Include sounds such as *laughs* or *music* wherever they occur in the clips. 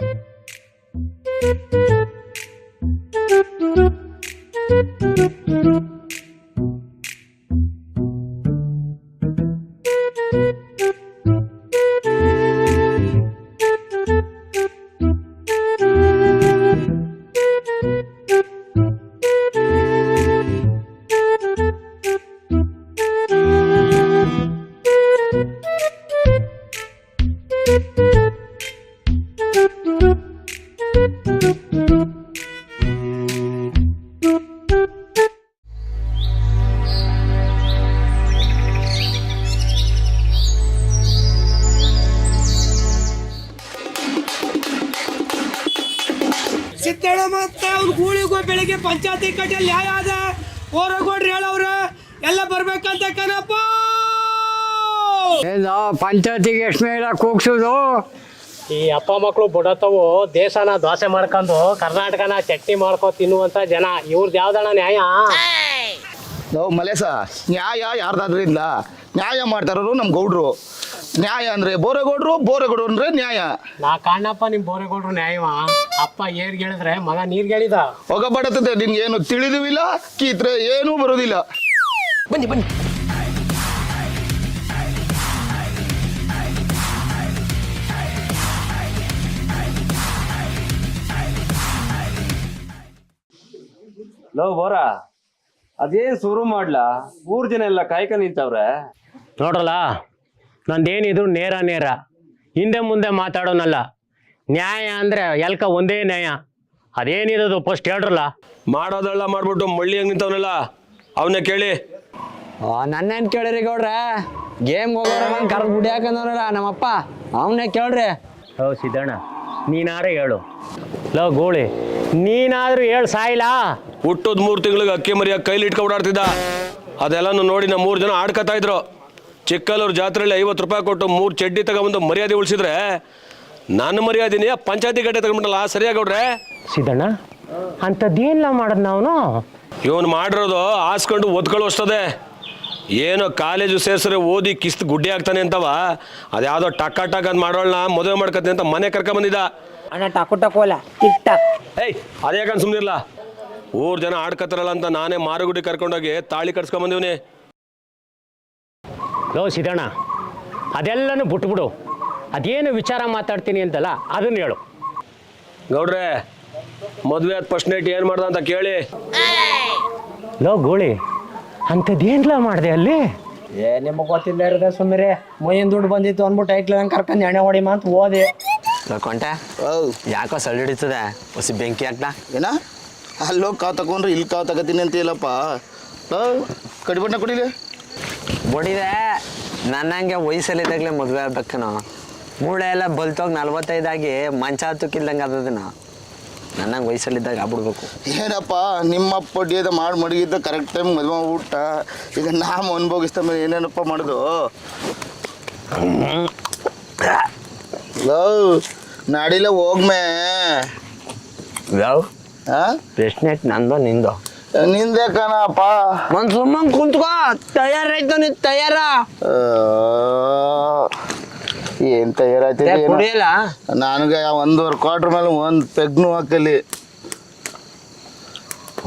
ಸಿದ್ದಣ್ಣ ಮತ್ತೆ ಅವ್ನ ಗೂಳಿಗೂ ಬೆಳಿಗ್ಗೆ ಪಂಚಾಯತಿ ಕಟ್ಟೆ ನ್ಯಾಯ ಅದ ಓರಗೋಡ್ರಿ ಹೇಳವ್ರ. ಎಲ್ಲ ಬರ್ಬೇಕಂತ ಕನಪ್ಪ ಏನು ಪಂಚಾಯತಿಗೆ ಎಷ್ಟು ಮೇಲೆ ಕೂಗ್ಸೋದು ಈ ಅಪ್ಪ ಮಕ್ಕಳು ಬುಡತವು ದೇಶನ ದೋಸೆ ಮಾಡ್ಕೊಂಡು ಕರ್ನಾಟಕನ ಚಟ್ನಿ ಮಾಡ್ಕೊ ತಿನ್ನುವಂತ ಜನ. ಇವ್ರದ್ದು ಯಾವ್ದಣ್ಣ ನ್ಯಾಯ? ನಾವು ಮಲೇಸ ನ್ಯಾಯ ಯಾರ್ದಾದ್ರೂ ಇಲ್ಲ ನ್ಯಾಯ ಮಾಡ್ತಾರೋರು ನಮ್ಮ ಗೌಡ್ರು. ನ್ಯಾಯ ಅಂದ್ರೆ ಬೋರೆಗೌಡ್ರು ಬೋರೆಗೌಡ್ರು ಅಂದ್ರೆ ನ್ಯಾಯ. ನಾ ಕಾಣಪ್ಪ ನಿಮ್ ಬೋರೆಗೌಡ್ರು ನ್ಯಾಯವಾ. ಅಪ್ಪ ಏರ್ ಹೇಳಿದ್ರೆ ಮಗ ನೀರ್ ಹೇಳಿದ. ಹೊಗ ಬಡತದೆ ನಿನ್ಗೆ ಏನು ತಿಳಿದುವಿಲ್ಲ ಕೀತ್ರೆ ಏನೂ ಬರೋದಿಲ್ಲ. ಬನ್ನಿ ಬನ್ನಿ. ಹಲೋ ಬೋರ? ಅದೇನ್ ಶುರು ಮಾಡ್ಲಾ? ಮೂರ್ ಜನ ಎಲ್ಲ ಕಾಯ್ಕ ನಿಂತವ್ರೆ? ನೋಡ್ರಲ್ಲ ನಂದೇನಿದ್ರು ನೇರ ನೇರ. ಹಿಂದೆ ಮುಂದೆ ಮಾತಾಡೋನಲ್ಲ. ನ್ಯಾಯ ಅಂದ್ರೆ ಎಲ್ಕ ಒಂದೇ ನ್ಯಾಯ. ಅದೇನಿರೋದು ಫಸ್ಟ್ ಹೇಳ್ರಲ್ಲ? ಮಾಡೋದೆಲ್ಲ ಮಾಡ್ಬಿಟ್ಟು ಮಳ್ಳಿ ಹಂಗ್ ನಿಂತವ್ನಲ್ಲ ಅವನ್ನ ಕೇಳಿ. ನನ್ನೇನ್ ಕೇಳಿರಿ ಗೌಡ್ರ? ಗೇಮ್ ಹೋಗೋರ ಕರೆದು ಬಿಡಿ ಹಾಕಂದವ್ರಲ್ಲ ನಮ್ಮಪ್ಪ. ಅವನ್ನೇ ಕೇಳ್ರಿ. ಓ ಸಿದ್ದಣ್ಣ. ನೀನಾರೇ ಹೇಳು. ಲ ಗೋಳಿ ನೀನಾದ್ರೂ ಹೇಳು ಸಾಯಿಲ್ಲ ಹುಟ್ಟೋದ್ ಮೂರ್ ತಿಂಗಳಿಗೆ ಅಕ್ಕಿ ಮರಿಯ ಕೈಲಿ ಇಟ್ಕೊಂಡು ಓಡಾಡ್ತಿದ್ದ. ಅದೆಲ್ಲನೂ ನೋಡಿ ನಮ್ಮ ಮೂರು ಜನ ಆಡ್ಕತಾ ಇದ್ರು. ಚಿಕ್ಕಲ್ಲೂರು ಜಾತ್ರೆಯಲ್ಲಿ ಐವತ್ತು ರೂಪಾಯಿ ಕೊಟ್ಟು ಮೂರು ಚಡ್ಡಿ ತಗೊಂಬಂದು ಮರ್ಯಾದೆ ಉಳಿಸಿದ್ರೆ ನನ್ನ ಮರ್ಯಾದಿನಿ ಪಂಚಾಯತಿ ಗಡ್ಡೆ ತಗೊಂಡ್ಬಿಟ್ಟಲ್ಲ ಸರಿಯಾಗೌಡ್ರೆ ಸಿದ್ದಣ್ಣ ಅಂಥದ್ದೇನಿಲ್ಲ ಮಾಡೋದು ನಾವು ಇವನು ಮಾಡಿರೋದು ಹಾಸ್ಕೊಂಡು ಒದ್ಕೊಳ್ಳೋ ಅಷ್ಟದೆ ಏನೋ ಕಾಲೇಜು ಸೇರ್ಸ್ರೆ ಓದಿ ಕಿಸ್ತ್ ಗುಡ್ಡೆ ಆಗ್ತಾನೆ ಅಂತವ. ಅದ್ಯಾವುದೋ ಟಕ್ಕ ಟಕ್ ಅಂತ ಮಾಡೋಣ ಮದುವೆ ಮಾಡ್ಕತ್ತೆ ಅಂತ ಮನೆ ಕರ್ಕೊಂಬಂದಿದ್ದ ಅಣ್ಣ ಟಕು ಟಕೋಲ ಟಿಕ್ ಟಾಕ್. ಏಯ್ ಅದ್ಯಾಕಂತ ಸುಮ್ಮನಿರ್ಲ ಊರ್ ಜನ ಆಡ್ಕತ್ತಾರಲ್ಲ ಅಂತ ನಾನೇ ಮಾರುಗುಡಿ ಕರ್ಕೊಂಡೋಗಿ ತಾಳಿ ಕಟ್ಸ್ಕೊಂಬಂದಿವ್ನಿ ಲೋ ಸಿದ್ದಣ್ಣ ಅದೆಲ್ಲನೂ ಬಿಟ್ಬಿಡು. ಅದೇನು ವಿಚಾರ ಮಾತಾಡ್ತೀನಿ ಅಂತಲ್ಲ ಅದನ್ನ ಹೇಳು. ಗೌಡ್ರೆ ಮದುವೆ ಆದ ಫಸ್ಟ್ ನೈಟ್ ಏನು ಮಾಡ್ದ ಅಂತ ಕೇಳಿ. ಲೋ ಗೋಳಿ ಅಂಥದ್ದೇನ್ಲ ಮಾಡಿದೆ ಅಲ್ಲಿ? ಏ ನಿಮಗೆ ಗೊತ್ತಿಲ್ಲ ಇರದೆ ಸುಮ್ಮನೆ ಮೈಯಿಂದ ದುಡ್ಡು ಬಂದಿತ್ತು ಅಂದ್ಬಿಟ್ಟು ಐಕ್ಲ ನಂಗೆ ಕರ್ಕೊಂಡು ಎಣ್ಣೆ ಹೊಡಿ ಅಂತ ಓದಿ. ಕೊಂಟೆ ಯಾಕೋ ಸಳ್ಳಿ ಹಿಡಿತದೆ? ಹೊಸಿ ಬೆಂಕಿ ಹಾಕ್ಲ? ಏನ? ಅಲ್ಲೋ ಕಾವು ತಗೊಂಡ್ರೆ ಇಲ್ಲಿ ಕಾವು ತಗೋತೀನಿ ಅಂತೀಯಲ್ಲಪ್ಪ ಕಡಿಬಣ್ಣ ಕುಡಿಲಿ ಬಡಿದೆ ನನ್ನಂಗೆ ವಯಸ್ಸಲ್ಲಿದ್ದಾಗಲೇ ಮದುವೆ ಆಗ್ಬೇಕನೋ. ಮೂಳೆ ಎಲ್ಲ ಬಲ್ತೋಗಿ ನಲ್ವತ್ತೈದಾಗಿ ಮಂಚ ಹತ್ತಕ್ಕಿಲ್ದಂಗೆ ಅದದನ ನನ್ನಂಗೆ ವಯಸ್ಸಲ್ಲಿದ್ದಾಗ ಆಗ್ಬಿಡ್ಬೇಕು. ಏನಪ್ಪ ನಿಮ್ಮ ಡಿಯದ ಮಾಡಿ ಮಡಗಿದ್ದ ಕರೆಕ್ಟ್ ಟೈಮ್ ಮದುವೆ ಊಟ ಈಗ ನಾವು ಅನುಭವಿಸ್ತಾ ಮೇಲೆ ಏನೇನಪ್ಪ ಮಾಡೋದು? ಲವ್ ನಾಡಿಲ್ಲ ಹೋಗ್ಮೆ. ಯಾವ? ಹಾ ಪ್ರಶ್ನೆ ನಂದೋ ನಿಂದೋ? ನಿಂದೆ ಕಣಪ್ಪ. ಒಂದು ಸುಮ್ಮನೆ ಕುಂತ್ಕೋ ತಯಾರಾಯ್ತು ನೀ ತಯಾರ. ಏನ್ ತಯಾರಾಯ್ತು ಕುಡಿಯಲ್ಲ? ನನಗೆ ಒಂದೂವರೆ ಕ್ವಾರ್ಟರ್ ಮೇಲೆ ಒಂದು ಪೆಗ್ನು ಹಾಕಲಿ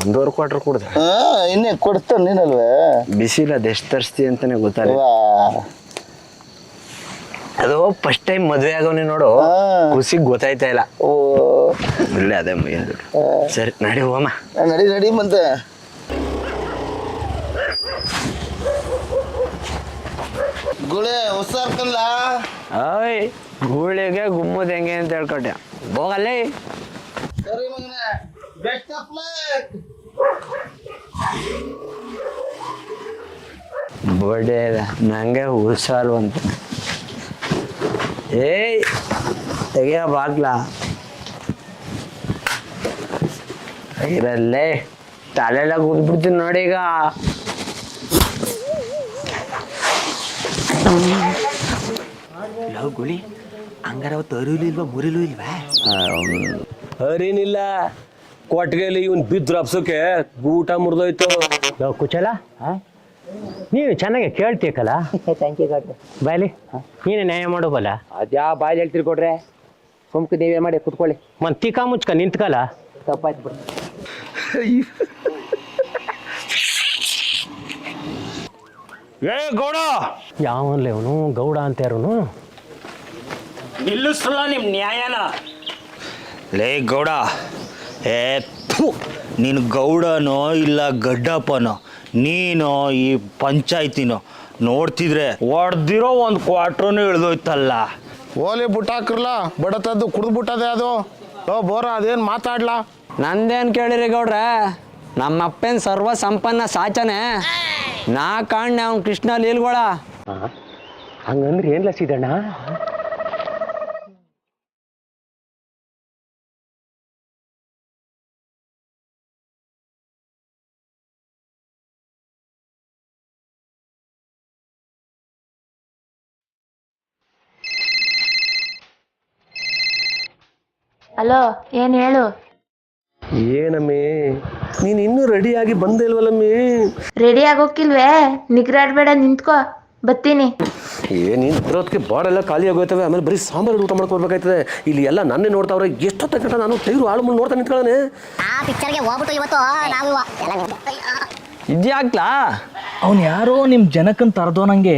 ಒಂದೂವರೆ ಕ್ವಾರ್ಟರ್ ಕುಡ್ದ. ಆ, ಇನ್ನೇ ಕೊಡ್ತಾನೆ ನೀನಲ್ವೇ? ಬಿಸಿಲ ಎಷ್ಟು ತರಿಸ್ತಿ ಅಂತಾನೆ ಗೊತ್ತಾಗ ವಾ. ಅದು ಫಸ್ಟ್ ಟೈಮ್ ಮದುವೆ ಆಗೋನಿ ನೋಡು ಹಾ. ಖುಷಿಗೆ ಗೊತ್ತಾಯ್ತಾ ಇಲ್ಲ. ಓ. ಇಲ್ಲ ಅದೇ ಮೈಯಂದು ಸರಿ ನಡಿ ಹೋಮ ನಡಿ ನಡಿ ಮತ್ತೆ. ಗುಳೆ ಹುಷಾರ್ಕಲ್ಲ? ಓಯ್ ಗೂಳಿಗೆ ಗುಮ್ಮದ್ ಹೆಂಗೆ ಅಂತ ಹೇಳ್ಕೊಟ್ಟೆ. ಹೋಗಲ್ಲೇ. ಸರಿ ಮಗನೇ ಬೆಸ್ಟ್ ಆಫ್ ಲಕ್ ಬರ್ಡೇ ನಂಗೆ ಹುಷಾರು ಅಂತ. ಏಯ್ ತೆಗಿಯ ಬಾಗ್ಲ. ಇರಲ್ಲೇ ತಲೆಲ್ಲ ಕೂತ್ಬಿಡ್ತೀನಿ ನೋಡಿ ಈಗ. ಲವ್ ಗುಳಿ? ಹಂಗಾರ ಅವತ್ತು ಅರಿಲು ಇಲ್ವಾ ಮುರಿಲು ಇಲ್ವಾ? ಹರಿನಿಲ್ಲ. ಕೊಟ್ಟಿಗೆಯಲ್ಲಿ ಇವನ್ ಬಿದ್ದು ರಪ್ಸಕ್ಕೆ ಗೂಟ ಮುರಿದೋಯ್ತು. ಲವ್ ಕುಚಲ. ನೀನು ಚೆನ್ನಾಗಿ ಕೇಳ್ತೀಯಕ್ಕಲ್ಲ *laughs* ಬಾಯ್ಲಿ ನೀನೇ ನ್ಯಾಯ ಮಾಡೋಬಲ್ಲ ಅದ್ಯಾ ಬಾಯ್ ಹೇಳ್ತೀರಿ ಕೊಡ್ರೆ? ಸುಮ್ಕ ನೀವೇ ಮಾಡಿ ಕುತ್ಕೊಳ್ಳಿ. ಮನ್ ತಿಕ್ಕ ಮುಚ್ಕ ನಿಂತ್ಕಲ್ಲ? ತಪ್ಪಾಯ್ತು ಬಿಡಿ. *laughs* ಏ ಗೌಡ! ಯಾವನ್ಲೆ ಅವನು? ಗೌಡ ಅಂತ ಯಾರು ನಿಲ್ಲಿಸಲ್ಲ ನಿಮ್ಮ ನ್ಯಾಯನ. ಲೇ ಗೌಡ. ಏ ಥು. ನೀನು ಗೌಡನೋ ಇಲ್ಲ ಗಡ್ಡಪ್ಪನೋ? ನೀನು ಈ ಪಂಚಾಯ್ತಿನೋ? ನೋಡ್ತಿದ್ರೆ ಹೊಡ್ದಿರೋ ಒಂದು ಕ್ವಾಟ್ರನು ಇಳ್ದೋಯ್ತಲ್ಲ. ಓಲಿ ಬುಟ್ಟಾಕ್ರಲ್ಲ ಬಡತದ್ದು ಕುಡ್ದು ಬಿಟ್ಟದೆ ಅದು? ಓ ಬೋರ ಅದೇನು ಮಾತಾಡ್ಲಾ? ನಂದೇನ್ ಕೇಳಿರಿ ಗೌಡ್ರೆ? ನಮ್ಮಪ್ಪೇನ್ ಸರ್ವ ಸಂಪನ್ನ ಸಾಚನೆ. ನಾ ಕಾಣ್ನೆ ಅವ್ನು ಕೃಷ್ಣ ಲೀಲ್ಗೊಳ. ಹಂಗಂದ್ರೆ ಏನ್ ಸಿದಣ್ಣ ಹಲೋ ಏನ್ ಹೇಳು? ಏನಮ್ಮಿ? ನೀನು ಇನ್ನೂ ರೆಡಿಯಾಗಿ ಬಂದೇ ಇಲ್ವಲ್ಲಮ್ಮಿ ರೆಡಿ ಆಗೋಕಿಲ್ವೇ? ನಿಗ್ರಾಡ್ಬೇಡ ನಿಂತ್ಕೋ. ಬತ್ತೀನಿ ಏ ನೀನು ಬರೋದಕ್ಕೆ ಬಾಡೆಲ್ಲ ಖಾಲಿ ಆಗೋಯ್ತವೆ ಆಮೇಲೆ ಬರೀ ಸಾಂಬಾರು ಊಟ ಮಾಡ್ಕೊಡ್ಬೇಕಾಯ್ತದೆ. ಇಲ್ಲಿ ಎಲ್ಲ ನನ್ನೇ ನೋಡ್ತಾವ್ರೆ ಎಷ್ಟೊತ್ತ ಕಟ್ಟ ನಾನು ತೈರು ಆಳು ಮುಂದೆ ನೋಡ್ತಾ ನಿಂತ್ಕೊಳ್ಳೆ ಆ ಪಿಕ್ಚರ್ಗೆ ಹೋಗ್ಬಿಟ್ಟು ಇವತ್ತು ನಾವು ಇದ್ಯಾಕ್ಲಾ? ಅವ್ನು ಯಾರೋ ನಿಮ್ಮ ಜನಕ್ಕನ್ ತರದೋನಂಗೆ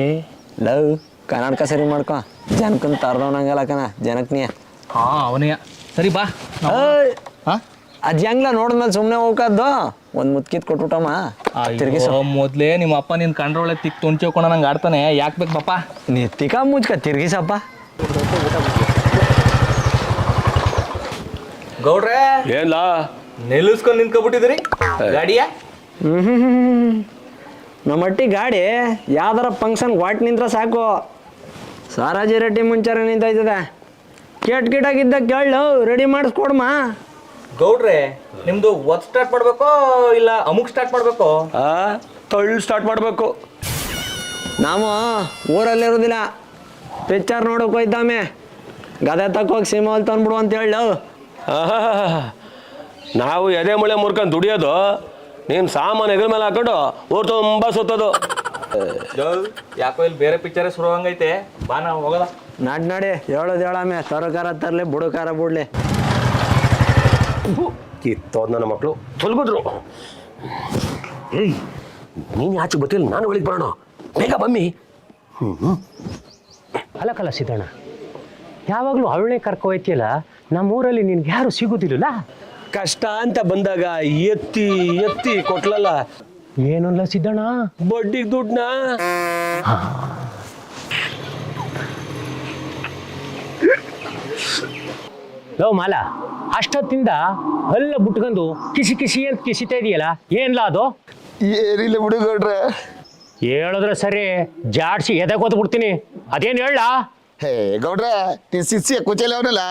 ಲವ್ ಕರ್ನಾಟಕ ಸರಿ ಮಾಡ್ಕೊ. ಜನಕ್ಕನ್ ತರ್ದವನಂಗಲ್ಲ ಕಣ ಜನಕ್ನಿಯ. ಹಾ ಅವನೇ ಸರಿ ಬಾ ಅದ್ ಹೆಂಗ್ಲ ನೋಡಿದ್ಮೇಲೆ ಸುಮ್ಮನೆ ಹೋಗ್ಕದ್ದು? ಒಂದ್ ಮುತ್ಕಿತ್ ಕೊಟ್ಬಿಟ್ಟಮ್ಮ ತಿರ್ಗಿ ಸೊ ಮೊದ್ಲೇ ನಿಮ್ಮ ಅಪ್ಪ ನಿನ್ ಕಂಡ್ರೊಳೆ ತಿಕ್ ತುಂಚೋಕೊಂಡ ನಂಗೆ ಆಡ್ತಾನೆ. ಯಾಕೆ ಬೇಕು ಪಾಪ ತಿಕ ಮುಚ್ಕ ತಿರ್ಗಿಸಪ್ಪ ಗೌಡ್ರೆ ಏನ್ಲಾ? ನಿಲ್ಲಿಸ್ಕೊಂಡು ನಿಂತ್ಕೊಬಿಟ್ಟಿದ್ರಿ ಗಾಡಿಯ? ನಮ್ಮಟ್ಟಿ ಗಾಡಿ ಯಾವ್ದಾರ ಫಂಕ್ಷನ್ ವಾಟ್ ನಿಂತ್ರ ಸಾಕು. ಸಾರಾಜಿ ರೆಡ್ಡಿ ಮುಂಚಾರ ನಿಂತೈತದೆ. ಕೆಟ್ ಕೆಟ್ಟಾಗಿದ್ದ ಕೇಳು ರೆಡಿ ಮಾಡಿಸ್ಕೊಡ್ಮ ಗೌಡ್ರೆ ನಿಮ್ದು ಒತ್ ಸ್ಟಾರ್ಟ್ ಮಾಡ್ಬೇಕೋ ಇಲ್ಲ ಅಮುಕ್ ಸ್ಟಾರ್ಟ್ ಮಾಡ್ಬೇಕೋ? ಆ ತಳ್ಳು ಸ್ಟಾರ್ಟ್ ಮಾಡಬೇಕು. ನಾವು ಊರಲ್ಲಿ ಇರೋದಿಲ್ಲ. ಪಿಕ್ಚರ್ ನೋಡಕ್ ಹೋಯ್ತಾಮೆ. ಗದೆ ತಕ್ಕೋಗಿ ಅಲ್ಲಿ ತಂದ್ಬಿಡು ಅಂತ ಹೇಳು. ನಾವು ಎದೆ ಮುಳೆ ಮುರ್ಕೊಂಡು ದುಡಿಯೋದು ನೀನು ಸಾಮಾನು ಎಗರ ಮೇಲೆ ಹಾಕೊಂಡು ಊರು ತುಂಬ ಸುತ್ತೋದು. ಯಾಕೋ ಇಲ್ಲಿ ಬೇರೆ ಪಿಕ್ಚರ್ ಶುರು ಹಂಗೈತೆ ಬಾ ನಾವು ಹೋಗೋದ? ನಾಡ್ ನಡಿ ಹೇಳೋದು ಹೇಳಾಮೆ. ಸರ್ಕಾರ ತರ್ಲಿ ಬುಡಕಾರ ಬಿಡ್ಲಿ. ಕಿತ್ತೋದ್ ನನ್ನ ಮಕ್ಕಳು ತೊಲ್ಗುದ್ರು. ಏಯ್ ನೀನು ಆಚೆ ಗೊತ್ತಿಲ್ಲ ನಾನು ಒಳಗೆ ಬರೋಣ. ಬೇಗ ಬಮ್ಮಿ ಕಲ ಸಿದ್ದಣ್ಣ ಯಾವಾಗಲೂ ಅವಳೇ ಕರ್ಕೊ ಹೋಯ್ತಿಯಲ್ಲ ನಮ್ಮೂರಲ್ಲಿ ನಿನ್ಗೆ ಯಾರು ಸಿಗೋದಿಲ್ಲ ಕಷ್ಟ ಅಂತ ಬಂದಾಗ ಎತ್ತಿ ಎತ್ತಿ ಕೊಟ್ಲಲ್ಲ. ಏನಲ್ಲ ಸಿದ್ದಣ್ಣ ಬಡ್ಡಿಗೆ ದುಡ್ಡನ್ನ. ಲೋ ಮಾಲ ಅಷ್ಟೊತ್ತಿಂದ ಅಲ್ಲ ಬಿಟ್ಕೊಂಡು ಕಿಸಿ ಕಿಸಿ ಅಂತ ಕಿಸಿತಾ ಇದೆಯಲ್ಲ ಏನ್ಲ ಅದು? ಏನಿಲ್ಲ ಬಿಡು ಗೌಡ್ರೆ ಹೇಳಿದ್ರೆ ಸರಿ ಜಾಡ್ಸಿ ಎದೆ ಬಿಡ್ತೀನಿ. ಅದೇನು ಹೇಳ ಹೇ ಗೌಡ್ರೆ ನೀನ್ ಸಿಸಿ ಕುಚಲಿ ಅವನಲ್ಲ?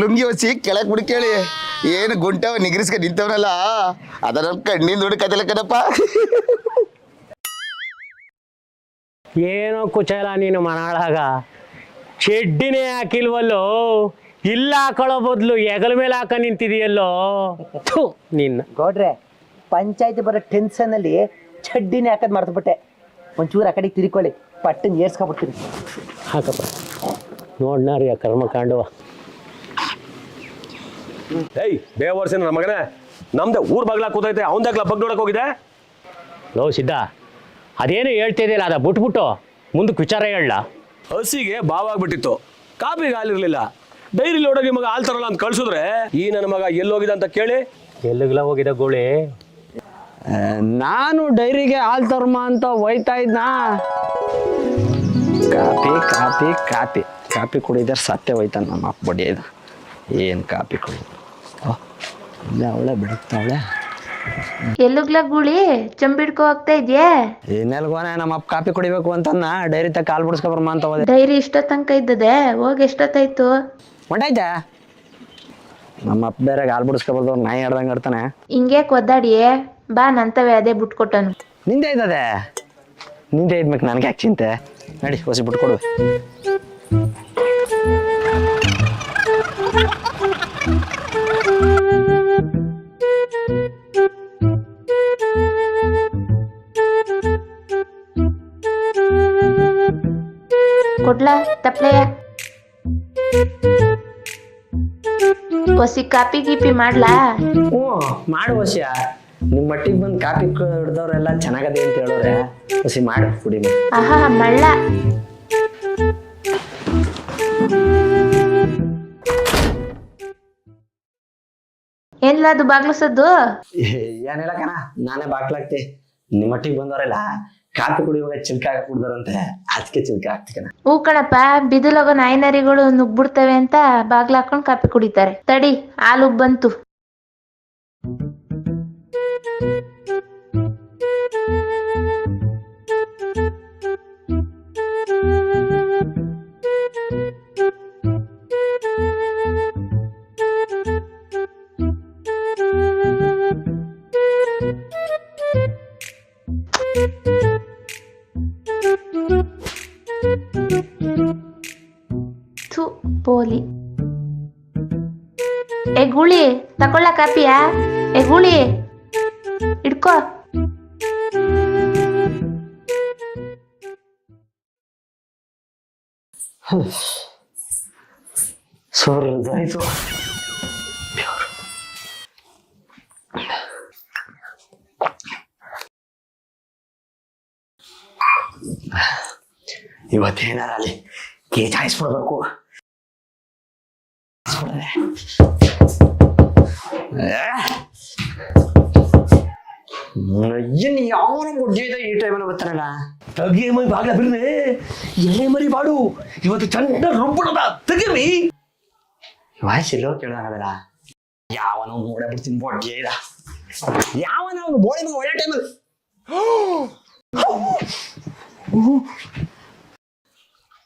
ಲುಂಗಿ ಹೊಸಿ ಕೆಳಕ್ ಬಿಡು ಕೇಳಿ. ಏನು ಗುಂಟವ ನಿಗ್ರಿಸ್ಕ ನಿಂತವನಲ್ಲ? ಅದರ ಕಣ್ಣಿಂದ ಹುಡುಕತ್ತಲ್ಲ ಕಣಪ್ಪ. ಏನೋ ಕುಚಲ ನೀನು ಮನಾಳಾಗ. ಚೆಡ್ಡಿನೇ ಹಾಕಿಲ್ವಲ್ಲೋ? ಇಲ್ಲ ಹಾಕೊಳ್ಳೋ ಬದಲು ಹೆಗಲ ಮೇಲೆ ಹಾಕ ನಿಂತಿದೆಯಲ್ಲೋ? ಥು, ನಿನ್ನ. ಗೌಡ್ರೆ ಪಂಚಾಯತಿ ಬರೋ ಟೆನ್ಷನಲ್ಲಿ ಚಡ್ಡಿನೇ ಹಾಕದ್ ಮರ್ತಬಿಟ್ಟೆ. ಒಂಚೂರು ಆ ಕಡೆಗೆ ತಿರ್ಕೊಳ್ಳಿ. ಪಟ್ಟನ್ ಏರ್ಸ್ಕೊಬಿಡ್ತೀನಿ. ಹಾಕಪ್ಪ. ನೋಡ್ನಾರಿ ಆ ಕರ್ಮಕಾಂಡವ ಏಯ್ ಬೇವರ್ಸಿನ ನಮ್ಮ ಮಗನೇ. ನಮ್ದೆ ಊರ್ ಬಗ್ಲ ಕೂತೈತೆ ಅವನ್ದಾಗ್ಲ ಬಗ್ ನೋಡಕ್ ಹೋಗಿದೆ ಲೋ ಸಿದ್ಧ ಅದೇನು ಹೇಳ್ತಿದ್ದಿಲ್ಲ ಅದ ಬಿಟ್ಬಿಟ್ಟು ಮುಂದಕ್ಕೆ ವಿಚಾರ ಹೇಳ ಹಸಿಗೆ ಬಾವಾಗ್ಬಿಟ್ಟಿತ್ತು ಕಾಪಿಗೆ ಹಾಲಿರ್ಲಿಲ್ಲ ಡೈರಿಲಿ ಹೋಗಿ ಮಗ ಹಾಲ್ ತರಲ್ಲ ಅಂತ ಕಳ್ಸಿದ್ರೆ ಈ ನನ್ನ ಮಗ ಎಲ್ಲೋಗಿದೆ ಅಂತ ಕೇಳಿ. ಎಲ್ಲಿಗೆಲ್ಲ ಹೋಗಿದ ಗೋಳಿ? ಆ, ನಾನು ಡೈರಿಗೆ ಹಾಲ್ ತರ್ಮ ಅಂತ ಒಯ್ತಾ ಇದ್ನಾ? Copy copy copy. ಕಾಪಿ ಕುಡಿದ್ರೆ ಸತ್ಯ ಹೋಯ್ತಾನ ನಮ್ಮ ಅಪ್ಪ ಇದು. ಏನು ಕಾಪಿ ಕುಡಿ ಇಲ್ಲ ಅವಳೆ ಬಿಡುತ್ತವಳೆ ಎಲ್ಲುಗ್ಲ ಗೂಳಿ? ಚಂಬಿಡ್ಕೋ ಹೋಗ್ತಾ ಇದ್ಯಾ? ಇನ್ನೆಲ್ಗೋನೆ ನಮ್ಮ ಅಪ್ಪ ಕಾಪಿ ಕುಡಿಬೇಕು ಅಂತನ್ನ ಡೈರಿ ತಕ್ಕ ಹಾಲು ಬಿಡಿಸ್ಕೊಬರ್ಮ ಅಂತ ಹೋದೆ. ಡೈರಿ ಇಷ್ಟೋ ತನಕ ಇದ್ದದೆ ಹೋಗಿ ಎಷ್ಟೊತ್ತಾಯ್ತು? ಹೊಂಟಾಯ್ತಾ? ನಮ್ಮ ಅಪ್ಪ ಬೇರೆ ಗಾಲ್ ಬಿಡಿಸ್ಕೊಬಾರ್ದು ನಾಯಿ ಆಡ್ದಂಗೆ ಆಡ್ತಾನೆ. ಹಿಂಗೆ ಒದ್ದಾಡಿಯೇ? ಬಾ ನಂತವೇ ಅದೇ ಬಿಟ್ಕೊಟ್ಟನು ನಿಂದೆ ಇದ್ದದೆ ನಿಂದೆ ಇದ್ಬೇಕು ನನಗೆ ಯಾಕೆ ಚಿಂತೆ? ನಡಿ ಹೊಸಿ ಬಿಟ್ಕೊಡು ಕೊಡ್ಲಾ ತಪ್ಲೆಯ ಒಸಿ ಕಾಪಿ ಗೀಪಿ ಮಾಡ್ಲಾ? ಹ್ಞೂ ಮಾಡು ಹೊಸಿಯ ನಿಮ್ಮ ಮಟ್ಟಿಗೆ ಬಂದು ಕಾಪಿ ಹಿಡ್ದವ್ರೆಲ್ಲ ಚೆನ್ನಾಗದೆ ಅಂತ ಹೇಳೋರೆ. ಹಸಿ ಮಾಡು ಕುಡಿ. ಆಹಾ ಮಳ್ಳ. ಏನಿಲ್ಲ ಅದು ಬಾಗ್ಲಸದ್ದು ಏನಿಲ್ಲ ಕಣ ನಾನೇ ಬಾಗ್ಲಾಗ್ತಿ. ನಿಮ್ಮ ಮಟ್ಟಿಗೆ ಬಂದವರೆಲ್ಲ ಕಾಪಿ ಕುಡಿಯುವಾಗ ಚಿಲ್ಕ ಹಾಕ್ಬಿಡ್ದಾರಂತೆ ಅದಕ್ಕೆ ಚಿಲ್ಕ ಹಾಕ್ತಿ ಕಣ ಹೂ ಕಣಪ್ಪ ಬಿದಿಲೋಗ ನಾಯಿನರಿಗಳು ನುಗ್ಬಿಡ್ತವೆ ಅಂತ ಬಾಗ್ಲ ಹಾಕೊಂಡ್ ಕಾಪಿ ಕುಡಿತಾರೆ. ತಡಿ, ಹಾಲು ಬಂತು. ಕಾಪಿಯಾ ಏ ಗೂಳಿ ಇಡ್ಕೋ ಸೋರ್ದಾಯ್ತು ಇವತ್ತೇನಾರ ಅಲ್ಲಿ ಕೇಜ್ ಹಾಯಿಸ್ಬಿಡ್ಬೇಕು ಇನ್ನು ಯಾವನ ಮುಡ್ಜಿದ ಈ ಟೈಮಲ್ಲಿ ಬರ್ತಾರಲ್ಲ ತಗಿಯ ಮೈ ಬಾಗ್ಲ ಬಿರ್ನೆ ಎಲೆ ಮರಿ ಬಾಡು. ಇವತ್ತು ಚಂದ ರುಬ್ಬಣದ ತೆಗಿರಿ ವಾಯ್ಸ್ ಎಲ್ಲೋ ಕೇಳೋದಾಗಲ್ಲ ಯಾವನೋ ನೋಡೇ ಬಿಡ್ತೀನಿ ಬೊಡ್ಗೆ ಇದ ಯಾವನ ಅವನು ಬೋಳಿ ಮಗ ಒಳ್ಳೆ ಟೈಮಲ್ಲಿ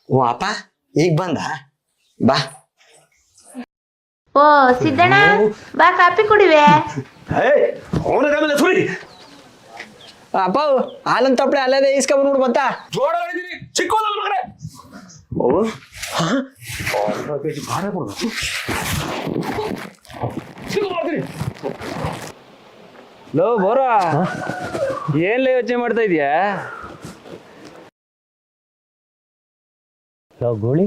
ಓ ಅಪ್ಪ ಈಗ ಬಂದ? ಬಾ. ಓ ಸಿದ್ದಣ್ಣ ಬಾ ಕಾಪಿ ಕುಡಿವೆ. ಅವನ ಸುರಿ. ಅಪ್ಪ ಹಾಲನ್ ತಪ್ಪಳೆ ಅಲ್ಲದೆ ಇಸ್ಕೊಂಡ್ ನೋಡು ಬಂತ ಜೋಡ ಹೇಳಿದೀನಿ ಚಿಕ್ಕೋದಲ್ಲ ಮಗನೆ. ಓ. ಹಾ? ಭಾರ ಲೋ ಬೋರ. ಏನ್ಲೇ ಯೋಚನೆ ಮಾಡ್ತಾ ಇದೀಯಾ? ಗೋಳಿ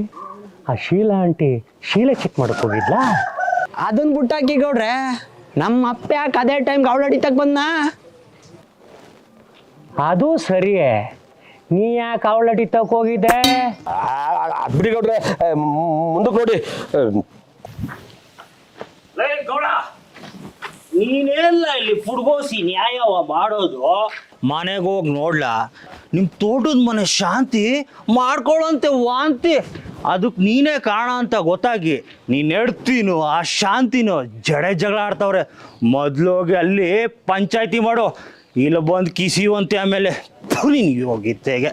ಆ ಶೀಲಾ ಆಂಟಿ ಶೀಲೆ ಚೆಕ್ ಮಾಡಕ್ ಹೋಗಿದ್ಲಾ? ಅದನ್ನ ಬಿಟ್ಟಾಕಿ ಗೌಡ್ರೆ ನಮ್ಮ ಅಪ್ಪ ಯಾಕೆ ಅದೇ ಟೈಮ್ಗೆ ಅವಳು ಅಡಿತಕ್ ಬಂದ ಅದು ಸರಿಯೇ. ನೀ ಯಾಕೆ ಅವಳಟಿ ತಕ್ ಹೋಗಿದ್ದೆ? ಬಿಡಿ ಗೌಡ್ರೆ ಮುಂದಕ್ಕೆ ನೋಡಿ. ನೀನೆಲ್ಲ ಇಲ್ಲಿ ಪುಡ್ಗೋಸಿ ನ್ಯಾಯವ ಮಾಡೋದು ಮನೆಗೆ ಹೋಗಿ ನೋಡ್ಲಾ ನಿಮ್ಮ ತೋಟದ ಮನೆ ಶಾಂತಿ ಮಾಡ್ಕೊಳ್ಳೋಂತೆ ವಾಂತಿ ಅದಕ್ಕೆ ನೀನೇ ಕಾರಣ ಅಂತ ಗೊತ್ತಾಗಿ ನೀನು ಎಡ್ತೀನೋ ಆ ಶಾಂತಿನೋ ಜಡೆ ಜಗಳ ಆಡ್ತವ್ರೆ ಮೊದ್ಲೋಗಿ ಅಲ್ಲಿ ಪಂಚಾಯತಿ ಮಾಡೋ ಇಲ್ಲ ಬಂದು ಕಿಸಿಯುವಂತೆ ಆಮೇಲೆ ನೀನು ಹೋಗಿತ್ತೆಗೆ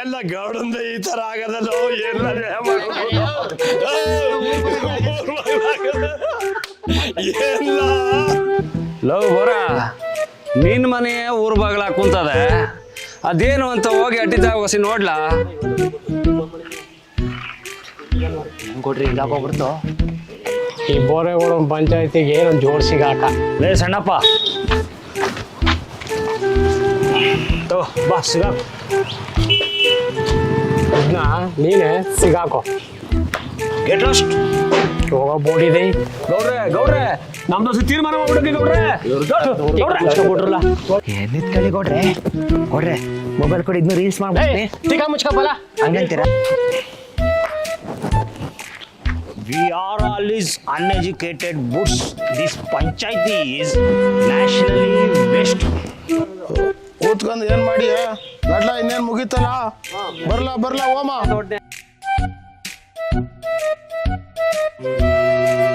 ಎಲ್ಲ ಗೌಡಂದ ಈ ತರ ಆಗದಲ್ಲ ಎಲ್ಲ ಎಲ್ಲ ಬೋರಾ ಬೋರ ನಿನ್ ಮನೆ ಊರ್ ಬಾಗ್ಲ ಕುಂತದ. ಅದೇನು ಅಂತ ಹೋಗಿ ಅಡ್ಡಿತ ಹೊಸಿ ನೋಡ್ಲಾ? ಕೊಡ್ರಿ ಹಿಂಗಾಗೋಗ್ಬಿಡ್ತು ಈ ಬೋರೆಗೋಡ ಪಂಚಾಯತಿಗೆ ಏನೊಂದು ಜೋಡ್ ಸಿಗಾಕ. ಲೇ ಸಣ್ಣಪ್ಪ. ತೋ ಬಾ ಸಿಗಾಕು ಇದನ್ನ ನೀನೆ ಸಿಗಾಕೋ. ಗೆಟ್ ಲಾಸ್ಟ್ ಹೋಗೋ ಬೋಡಿದೆ ಗೌಡ್ರೆ ಗೌಡ್ರೆ ನಮ್ದು ಸ ತೀರ್ಮಾನ ಮಾಡ್ಬಿಡಕ್ಕೆ ಗೌಡ್ರೆ. ಗೌಡ್ರೆ. ನಿಂತ್ಕೊಳ್ಳಿ ಮೊಬೈಲ್ ಕೊಡಿ ಇದನ್ನ ರೀಲ್ಸ್ ಮುಚ್ಕಪ್ಪಲ್ಲ? ಹಂಗಂತೀರಾ We are all is uneducated ಬುಟ್ಸ್ This panchayati is nationally best. ಕೂತ್ಕೊಂಡು ಏನ್ ಮಾಡಿ ನಡ್ಲ ಇನ್ನೇನ್ ಮುಗಿತಲ್ಲ? ಬರ್ಲಾ ಬರ್ಲಾ ಓಮ. Música